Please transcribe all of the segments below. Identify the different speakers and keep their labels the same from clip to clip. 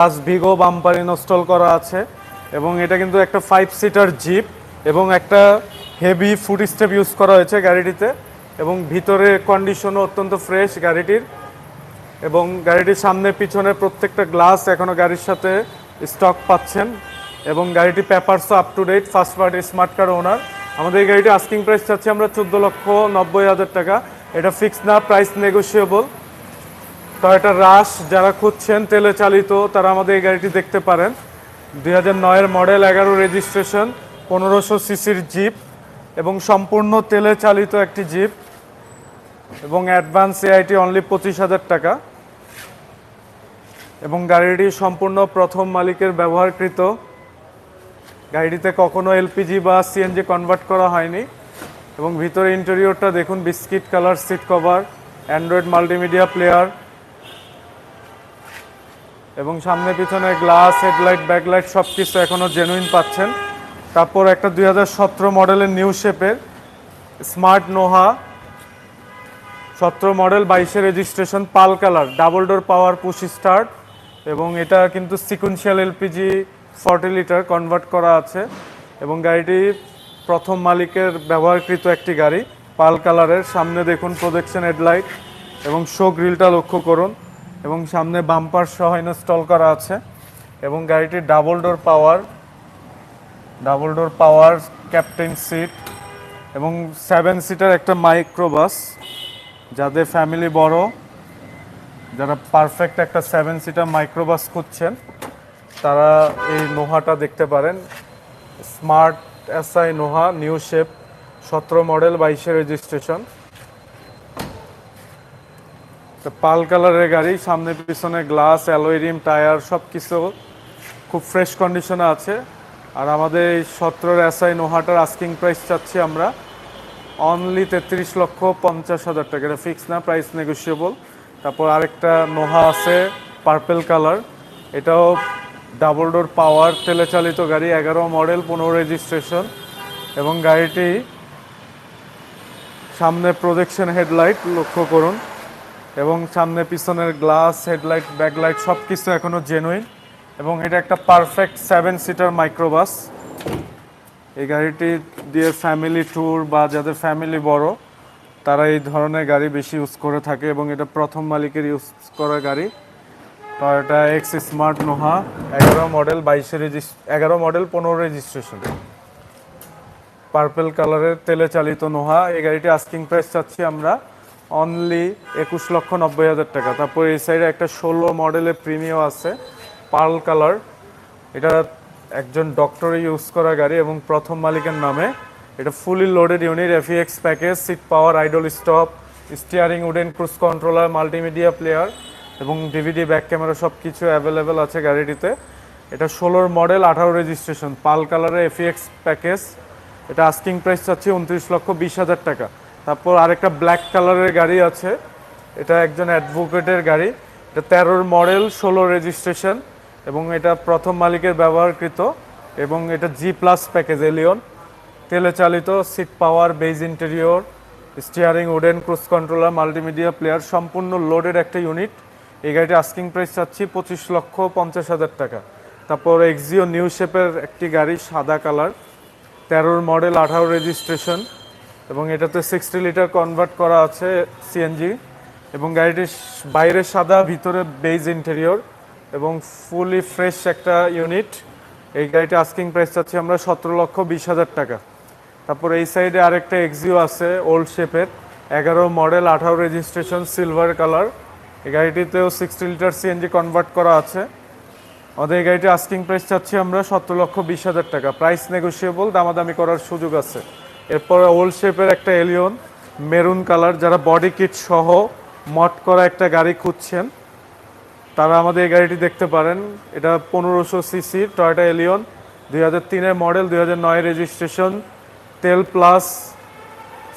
Speaker 1: পাঁচ ভিগো bumper install করা আছে এবং এটা কিন্তু একটা ফাইভ সিটার জিপ এবং একটা হেভি ফুড স্টেপ ইউজ করা হয়েছে গাড়িটিতে এবং ভিতরে কন্ডিশনও অত্যন্ত ফ্রেশ গাড়িটির এবং গাড়িটির সামনে পিছনে প্রত্যেকটা গ্লাস এখনও গাড়ির সাথে স্টক পাচ্ছেন এবং গাড়িটি পেপারসও up to date first party smart card owner আমাদের এই গাড়িটি আস্কিং প্রাইস চাচ্ছি আমরা চোদ্দ লক্ষ নব্বই হাজার টাকা। এটা ফিক্স না প্রাইস নেগোসিয়েবল টয়োটা রাশ যারা খুঁজছেন, তেলে চালিত, তারা আমাদের এই গাড়িটি দেখতে পারেন। দুই হাজার মডেল এগারো রেজিস্ট্রেশন, পনেরোশো সিসির জিপ এবং সম্পূর্ণ তেলে চালিত একটি জিপ এবং অ্যাডভান্স এআইটি অনলি পঁচিশ হাজার টাকা। এবং গাড়িটি সম্পূর্ণ প্রথম মালিকের ব্যবহারকৃত। গাড়িটিতে কখনো এলপিজি বা সিএনজি কনভার্ট করা হয়নি। এবং ভিতরে ইন্টেরিয়রটা দেখুন, biscuit colour, seat cover, Android multimedia player এবং সামনে পিছনে গ্লাস হেডলাইট ব্যাকলাইট সব কিছু এখনও জেনুইন পাচ্ছেন। তারপর একটা দুই হাজার সতেরো মডেলের নিউ শেপের স্মার্ট নোহা সতেরো মডেল, বাইশে registration pearl colour double door power push start এবং এটা কিন্তু sequential LPG forty litre convert করা আছে এবং গাড়িটি প্রথম মালিকের ব্যবহারকৃত একটি গাড়ি। পাল কালারের সামনে দেখুন প্রোজেকশন হেডলাইট এবং শো গ্রিলটা লক্ষ্য করুন। এবং সামনে বাম্পার সহ ইনস্টল করা আছে এবং গাড়িটির double door power, double door power, captain seat এবং সেভেন সিটার একটা মাইক্রোবাস যাদের ফ্যামিলি বড়, যারা পারফেক্ট একটা সেভেন সিটার মাইক্রোবাস খুঁজছেন, তারা এই নোহাটা দেখতে পারেন। Smart SI Noah, new shape, সতেরো মডেল বাইশে রেজিস্ট্রেশন। পাল কালারের গাড়ি, সামনে পিছনে গ্লাস অ্যালোয়েরিম টায়ার সব কিছু খুব ফ্রেশ কন্ডিশনে আছে। আর আমাদের এই সতেরোর এসআই নোহাটার আস্কিং প্রাইস চাচ্ছি আমরা অনলি তেত্রিশ লক্ষ পঞ্চাশ হাজার টাকা। এটা ফিক্স না প্রাইস নেগোসিয়েবল তারপর আরেকটা নোহা আছে পার্পেল কালার এটাও ডাবল ডোর পাওয়ার তেলে চালিত গাড়ি, এগারো মডেল পনেরো রেজিস্ট্রেশন এবং গাড়িটি সামনে প্রজেকশন হেডলাইট লক্ষ্য করুন। এবং সামনে পিছনের গ্লাস, হেডলাইট, ব্যাকলাইট সব কিছু এখনও জেনুইন এবং এটা একটা পারফেক্ট সেভেন সিটার মাইক্রোবাস এই গাড়িটি দিয়ে ফ্যামিলি ট্যুর বা যাদের ফ্যামিলি বড়, তারা এই ধরনের গাড়ি বেশি ইউজ করে থাকে এবং এটা প্রথম মালিকের ইউজ করা গাড়ি। টয়োটা এক্স স্মার্ট নোহা এগারো মডেল বাইশে রেজিস্ট এগারো মডেল পনেরো রেজিস্ট্রেশন পার্পেল কালারের তেলে চালিত নোহা এই গাড়িটি আস্কিং প্রাইস চাচ্ছি আমরা। অনলি একুশ লক্ষ নব্বই হাজার টাকা। তারপর এই সাইডে একটা ষোলো মডেলের প্রিমিয়াম আছে পার্ল কালার এটা একজন ডক্টরে ইউজ করা গাড়ি এবং প্রথম মালিকের নামে। এটা fully loaded unit এফিএক্স package seat power idle stop steering wooden cruise controller multimedia player এবং ডিভিডি ব্যাক ক্যামেরা সব কিছু অ্যাভেলেবেল আছে গাড়িটিতে। এটা ষোলোর মডেল আঠারো রেজিস্ট্রেশন পাল কালারের এফিএক্স প্যাকেজ এটা আস্কিং প্রাইস চাচ্ছি উনত্রিশ লক্ষ বিশ হাজার টাকা। তারপর আরেকটা ব্ল্যাক কালারের গাড়ি আছে। এটা একজন অ্যাডভোকেটের গাড়ি। এটা তেরোর মডেল ষোলো রেজিস্ট্রেশন এবং এটা প্রথম মালিকের ব্যবহারকৃত এবং এটা জি প্লাস প্যাকেজ এলিয়ন তেলে চালিত seat power beige interior steering wooden cruise controller multimedia player সম্পূর্ণ লোডের একটা ইউনিট এই গাড়িটি আস্কিং প্রাইস চাচ্ছি পঁচিশ লক্ষ পঞ্চাশ হাজার টাকা। তারপর এক্সিও নিউ শেপের একটি গাড়ি, সাদা কালার তেরোর মডেল আঠারো রেজিস্ট্রেশন এবং এটাতে সিক্সটি লিটার কনভার্ট করা আছে সিএনজি এবং গাড়িটির বাইরে সাদা, ভিতরে বেজ ইন্টেরিয়র এবং ফুলি ফ্রেশ একটা ইউনিট এই গাড়িটা আস্কিং প্রাইস চাচ্ছি আমরা সতেরো লক্ষ বিশ হাজার টাকা। তারপর এই সাইডে আরেকটা এক্সিও আছে ওল্ড শেপের এগারো মডেল আঠারো রেজিস্ট্রেশন সিলভার কালার এই গাড়িটিতেও সিক্সটি লিটার সিএনজি কনভার্ট করা আছে। আমাদের এই গাড়িটি আস্কিং প্রাইস চাচ্ছি আমরা সতেরো লক্ষ বিশ হাজার টাকা। প্রাইস নেগোসিয়েবল দামাদামি করার সুযোগ আছে। এরপরে ওল্ড শেপের একটা এলিয়ন, মেরুন কালার, যারা বডি কিট সহ মট করা একটা গাড়ি খুঁজছেন, তারা আমাদের এই গাড়িটি দেখতে পারেন। এটা পনেরোশো সিসি, টয়টা এলিয়ন, দুই হাজার তিনের মডেল, দুই হাজার নয় রেজিস্ট্রেশন, তেল প্লাস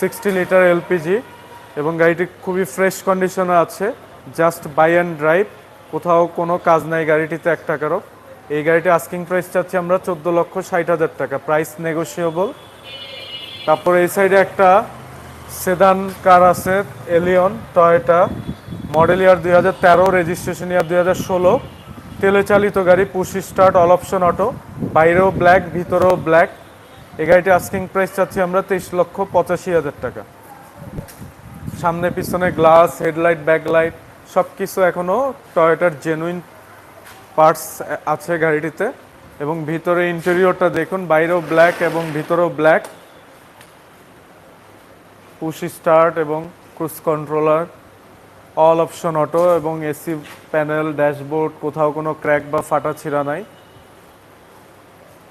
Speaker 1: সিক্সটি লিটার এলপিজি, এবং গাড়িটি খুবই ফ্রেশ কন্ডিশনে আছে, জাস্ট বাই অ্যান্ড ড্রাইভ, কোথাও কোনো কাজ নাই গাড়িটিতে এক টাকারও এই গাড়িটি আস্কিং প্রাইস চাচ্ছি আমরা চোদ্দ লক্ষ ষাট হাজার টাকা, প্রাইস নেগোসিয়েবল। তারপর এই সাইডে একটা সেদান কার আছে এলিয়ন টয়োটা মডেল ইয়ার দুই হাজার তেরো রেজিস্ট্রেশন ইয়ার দুই হাজার ষোলো। তেলে চালিত গাড়ি push start all option auto বাইরেও ব্ল্যাক ভিতরেও ব্ল্যাক এই গাড়িটি আস্কিং প্রাইস চাচ্ছি আমরা তেইশ লক্ষ পঁচাশি হাজার টাকা। সামনে, পিছনে গ্লাস হেডলাইট ব্যাকলাইট সব কিছু এখনও টয়োটার জেনুইন পার্টস আছে গাড়িটিতে। এবং ভিতরে ইন্টেরিয়রটা দেখুন, বাইরেও ব্ল্যাক এবং ভিতরেও ব্ল্যাক পুশি স্টার্ট এবং cruise controller, all option auto এবং এসি প্যানেল, ড্যাশবোর্ড, কোথাও কোনো ক্র্যাক বা ফাটা ছিঁড়া নাই।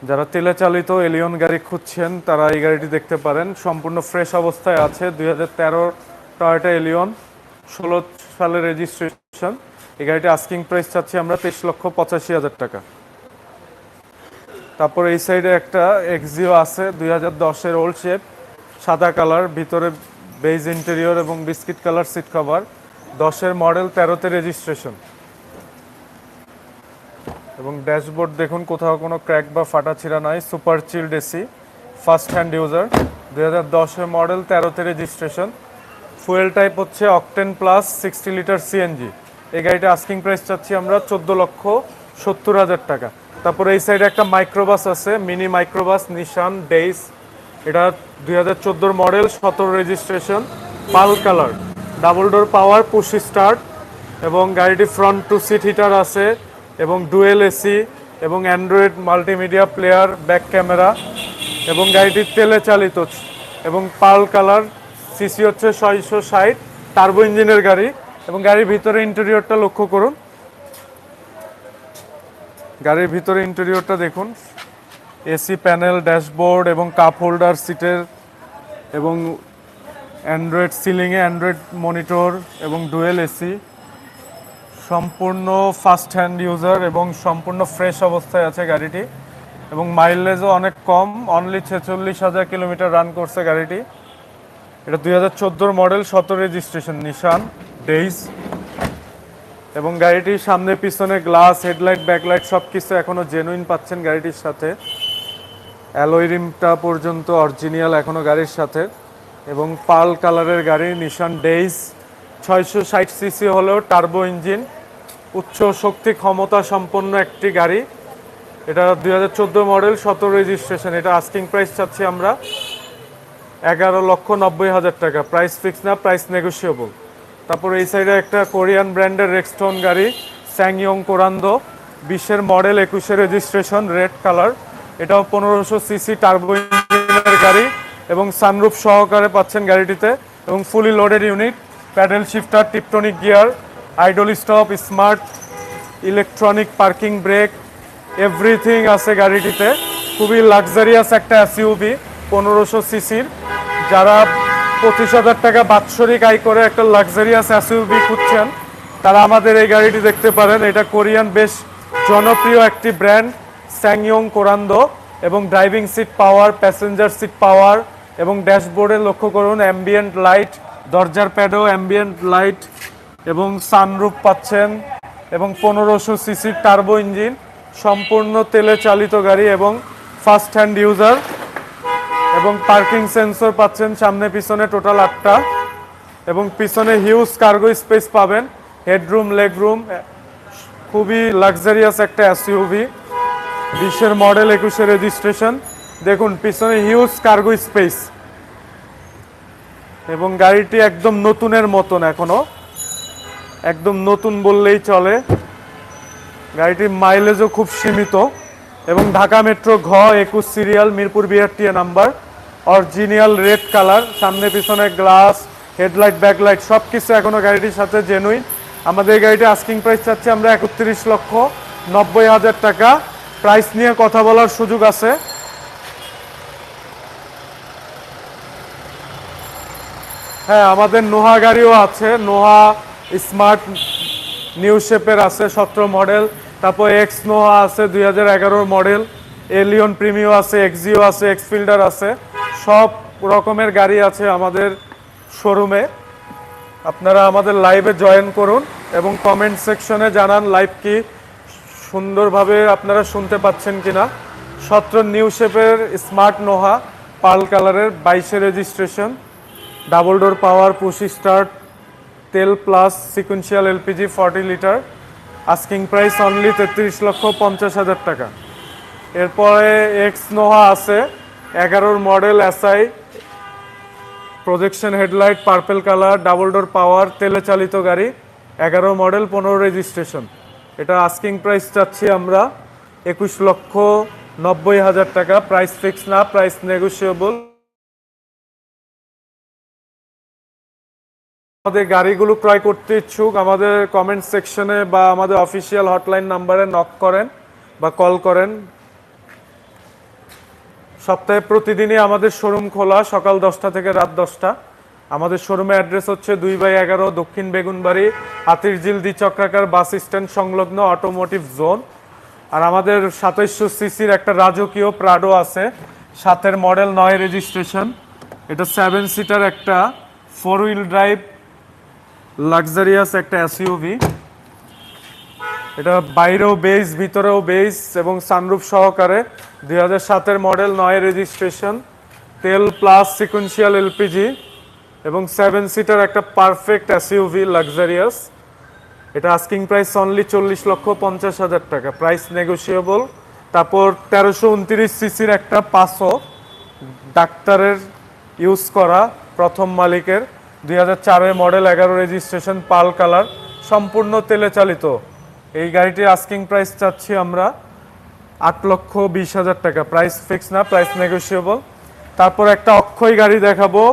Speaker 1: যারা তেলে চালিত এলিয়ন গাড়ি খুঁজছেন, তারা এই গাড়িটি দেখতে পারেন। সম্পূর্ণ ফ্রেশ অবস্থায় আছে দুই হাজার তেরো টয়োটা এলিয়ন, ষোলো সালের রেজিস্ট্রেশন। এই গাড়িটি আস্কিং প্রাইস চাচ্ছি আমরা তেইশ লক্ষ পঁচাশি হাজার টাকা। তারপর এই সাইডে একটা এক্সিও আছে, দুই হাজার দশের ওল্ড শেপ। সাদা কালার, ভিতরে বেজ ইন্টেরিয়র এবং বিস্কিট কালার সিট কভার দশের মডেল তেরোতে রেজিস্ট্রেশন এবং ড্যাশবোর্ড দেখুন, কোথাও কোনো ক্র্যাক বা ফাটা ছিঁড়া নাই super chilled AC first hand user দুই হাজার দশের মডেল তেরোতে রেজিস্ট্রেশন ফুয়েল টাইপ হচ্ছে octane plus sixty litre CNG এই গাড়িটা আস্কিং প্রাইস চাচ্ছি আমরা চোদ্দ লক্ষ সত্তর হাজার টাকা। তারপরে এই সাইডে একটা মাইক্রোবাস আছে মিনি মাইক্রোবাস নিশান ডেইস এটা দুই হাজার চোদ্দোর মডেল, সতেরো registration pearl colour. Double door power push start এবং গাড়িটি ফ্রন্ট টু সিট হিটার আছে, এবং ডুয়েল এসি এবং Android multimedia player back camera এবং গাড়িটি তেলে চালিত, এবং পাল কালার সিসি হচ্ছে ছয়শো ষাট টার্বো ইঞ্জিনের গাড়ি, এবং গাড়ির ভিতরে ইন্টেরিয়রটা লক্ষ্য করুন। গাড়ির ভিতরে ইন্টেরিয়রটা দেখুন। এসি প্যানেল, ড্যাশবোর্ড এবং কাপ হোল্ডার সিটের এবং অ্যান্ড্রয়েড সিলিংয়ে অ্যান্ড্রয়েড মনিটর এবং ডুয়েল এসি। সম্পূর্ণ ফার্স্ট হ্যান্ড ইউজার এবং সম্পূর্ণ ফ্রেশ অবস্থায় আছে গাড়িটি এবং মাইলেজও অনেক কম। অনলি ছেচল্লিশ হাজার কিলোমিটার রান করছে গাড়িটি। এটা দুই হাজার চোদ্দোর মডেল সতেরো রেজিস্ট্রেশন নিশান ডেইজ এবং গাড়িটির সামনে পিছনে গ্লাস হেডলাইট ব্যাকলাইট সব কিছু এখনও জেনুইন পাচ্ছেন গাড়িটির সাথে। রিমটা পর্যন্ত অরিজিনাল এখনও গাড়ির সাথে এবং পাল কালারের গাড়ি নিশান ডেইজ ছয়শো ষাট সিসি হলেও টার্বো ইঞ্জিন উচ্চ শক্তি ক্ষমতা সম্পন্ন একটি গাড়ি। এটা দুই হাজার চোদ্দ মডেল সতেরো রেজিস্ট্রেশন এটা আস্কিং প্রাইস চাচ্ছি আমরা এগারো লক্ষ নব্বই হাজার টাকা। প্রাইস ফিক্স না প্রাইস নেগোসিয়েবল তারপর এই সাইডে একটা কোরিয়ান ব্র্যান্ডের রেক্সটোন গাড়ি স্যাংইয়ং কোরান্দো বিশের মডেল একুশে রেজিস্ট্রেশন রেড কালার এটাও পনেরোশো সিসি টার্বো ইঞ্জিনের গাড়ি এবং সানরুফ সহকারে পাচ্ছেন গাড়িটিতে এবং fully loaded unit paddle shifter tiptronic gear idle stop smart electronic parking brake everything আছে গাড়িটিতে। খুবই লাক্সারিয়াস একটা এসইউভি পনেরোশো সিসির। যারা পঁচিশ হাজার টাকা বাৎসরিক আয় করে একটা লাক্সারিয়াস এসইউভি খুঁজছেন, তারা আমাদের এই গাড়িটি দেখতে পারেন। এটা কোরিয়ান বেশ জনপ্রিয় একটি ব্র্যান্ড স্যাংইয়ং কোরান্দো এবং driving seat power, passenger seat power এবং ড্যাশবোর্ডে লক্ষ্য করুন, অ্যাম্বিয়েন্ট লাইট, দরজার প্যাডও অ্যাম্বিয়েন্ট লাইট এবং সানরুফ পাচ্ছেন এবং পনেরোশো সিসির টার্বো ইঞ্জিন, সম্পূর্ণ তেলে চালিত গাড়ি এবং ফার্স্ট হ্যান্ড ইউজার এবং পার্কিং সেন্সর পাচ্ছেন সামনে, পিছনে টোটাল আটটা এবং পিছনে হিউজ কার্গো স্পেস পাবেন হেডরুম লেগরুম খুবই লাক্সারিয়াস একটা এসইউভি বিশের মডেল একুশে রেজিস্ট্রেশন দেখুন, পিছনে হিউজ কার্গো স্পেস এবং গাড়িটি একদম নতুনের মতন এখনও। একদম নতুন বললেই চলে। গাড়িটির মাইলেজও খুব সীমিত। এবং ঢাকা মেট্রো ঘ একুশ serial Mirpur BRTA number original red colour সামনে পিছনে গ্লাস হেডলাইট ব্যাকলাইট সব কিছু এখনও গাড়িটির সাথে জেনুইন আমাদের গাড়িটি আস্কিং প্রাইস চাচ্ছি আমরা একত্রিশ লক্ষ নব্বই হাজার টাকা। প্রাইস নিয়ে কথা বলার সুযোগ আছে। হ্যাঁ আমাদের নোহা গাড়িও আছে। নোহা স্মার্ট নিউ শেপের আছে, সতেরো মডেল। তারপর এক্স নোহা আছে, দুই হাজার মডেল। এলিয়ন প্রিমিও আছে এক্সিও আছে এক্সফিল্ডার আছে। সব রকমের গাড়ি আছে আমাদের শোরুমে। আপনারা আমাদের লাইভে জয়েন করুন এবং কমেন্ট সেকশনে জানান লাইভ কি সুন্দরভাবে আপনারা শুনতে পাচ্ছেন কিনা। সতেরো নিউ শেপের স্মার্ট নোহা পাল কালারের বাইশে registration, double door power, push start, তেল plus sequential LPG forty litre, asking price only তেত্রিশ লক্ষ পঞ্চাশ হাজার টাকা। এরপরে এক্স নোহা আছে, এগারোর model SI, projection headlight purple colour, double door power, তেলে চালিত গাড়ি, এগারো মডেল, পনেরো রেজিস্ট্রেশন। এটা আস্কিং প্রাইস চাচ্ছি আমরা একুশ লক্ষ নব্বই হাজার টাকা। প্রাইস ফিক্স না প্রাইস নেগোসিয়েবল আমাদের গাড়িগুলো ক্রয় করতে ইচ্ছুক, আমাদের কমেন্ট সেকশনে বা আমাদের অফিসিয়াল হটলাইন নাম্বারে নক করেন বা কল করেন। সপ্তাহে প্রতিদিনই আমাদের শোরুম খোলা, সকাল দশটা থেকে রাত দশটা। আমাদের শোরুমের অ্যাড্রেস হচ্ছে দুই বাই এগারো দক্ষিণ বেগুনবাড়ি, হাতিরঝিল দ্বিচক্রাকার বাস স্ট্যান্ড সংলগ্ন অটোমোটিভ জোন আর আমাদের সাতাইশশো সিসির একটা রাজকীয় প্রাডো আছে, সাতের মডেল নয় রেজিস্ট্রেশন এটা সেভেন সিটার একটা ফোর হুইল ড্রাইভ লাক্সারিয়াস একটা এসইউভি এটা বাইরেও বেস ভিতরেও বেস এবং সানরুফ সহকারে দুই হাজার সাতের মডেল নয় রেজিস্ট্রেশন তেল প্লাস সিকুয়েন্সিয়াল এলপিজি এবং সেভেন সিটার একটা পারফেক্ট এসইউভি লাক্সারিয়াস এটা আস্কিং প্রাইস অনলি চল্লিশ লক্ষ পঞ্চাশ হাজার টাকা। প্রাইস নেগোসিয়েবল তারপর তেরোশো উনত্রিশ সিসির একটা পাঁচশো। ডাক্তারের ইউজ করা প্রথম মালিকের। দুই হাজার চারের মডেল এগারো রেজিস্ট্রেশন পাল কালার সম্পূর্ণ তেলে চালিত। এই গাড়িটির আস্কিং প্রাইস চাচ্ছি আমরা আট লক্ষ বিশ হাজার টাকা। প্রাইস ফিক্স না প্রাইস নেগোসিয়েবল তারপর একটা অক্ষয় গাড়ি দেখাবো।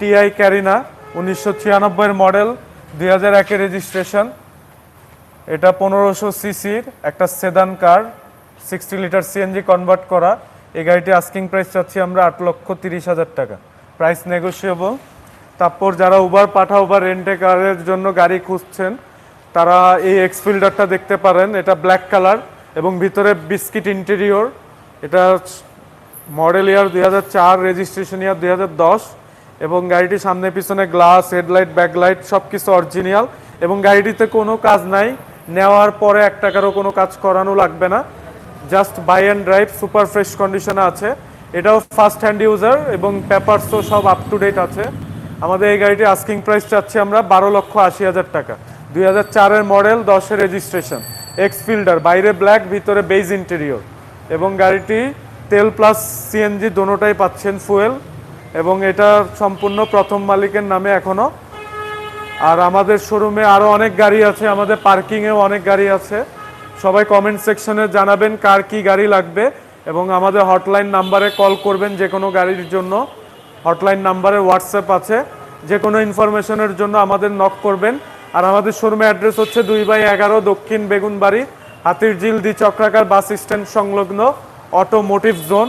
Speaker 1: টিআই ক্যারিনা, উনিশশো ছিয়ানব্বইয়ের মডেল, দুই হাজার একের রেজিস্ট্রেশন। এটা পনেরোশো সিসির একটা sedan car sixty litre CNG convert করা। এই গাড়িটি আস্কিং প্রাইস চাচ্ছি আমরা আট লক্ষ তিরিশ হাজার টাকা। প্রাইস নেগোসিয়েবল তারপর যারা উবার পাঠাও বা রেন্টে কারের জন্য গাড়ি খুঁজছেন, তারা এই এক্সফিল্ডারটা দেখতে পারেন। এটা ব্ল্যাক কালার এবং ভিতরে বিস্কিট ইন্টেরিয়র এটা মডেল ইয়ার দুই হাজার চার রেজিস্ট্রেশন ইয়ার দুই হাজার দশ। এবং গাড়িটির সামনে পিছনে গ্লাস হেডলাইট ব্যাকলাইট সব কিছু অরিজিনাল এবং গাড়িটিতে কোনো কাজ নাই। নেওয়ার পরে এক টাকারও কোনো কাজ করানো লাগবে না। Just buy and drive super fresh কন্ডিশনে আছে। এটাও ফার্স্ট হ্যান্ড ইউজার এবং পেপারসও সব আপ টু ডেট আছে। আমাদের এই গাড়িটি আস্কিং প্রাইস চাচ্ছি আমরা বারো লক্ষ আশি হাজার টাকা। দুই হাজার চারের মডেল দশের রেজিস্ট্রেশন এক্স ফিল্ডার বাইরে ব্ল্যাক ভিতরে বেজ ইন্টেরিয়র এবং গাড়িটি তেল প্লাস সিএনজি দোনোটাই পাচ্ছেন ফুয়েল এবং এটা সম্পূর্ণ প্রথম মালিকের নামে এখনও। আর আমাদের শোরুমে আরও অনেক গাড়ি আছে, আমাদের পার্কিংয়েও অনেক গাড়ি আছে। সবাই কমেন্ট সেকশনে জানাবেন কার কি গাড়ি লাগবে এবং আমাদের হটলাইন নাম্বারে কল করবেন যে কোনো গাড়ির জন্য। হটলাইন নাম্বারে হোয়াটসঅ্যাপ আছে, যে কোনো ইনফরমেশনের জন্য আমাদের নক করবেন। আর আমাদের শোরুমে অ্যাড্রেস হচ্ছে দুই বাই এগারো দক্ষিণ বেগুনবাড়ি দি চক্রাকার বাস স্ট্যান্ড সংলগ্ন অটোমোটিভ জোন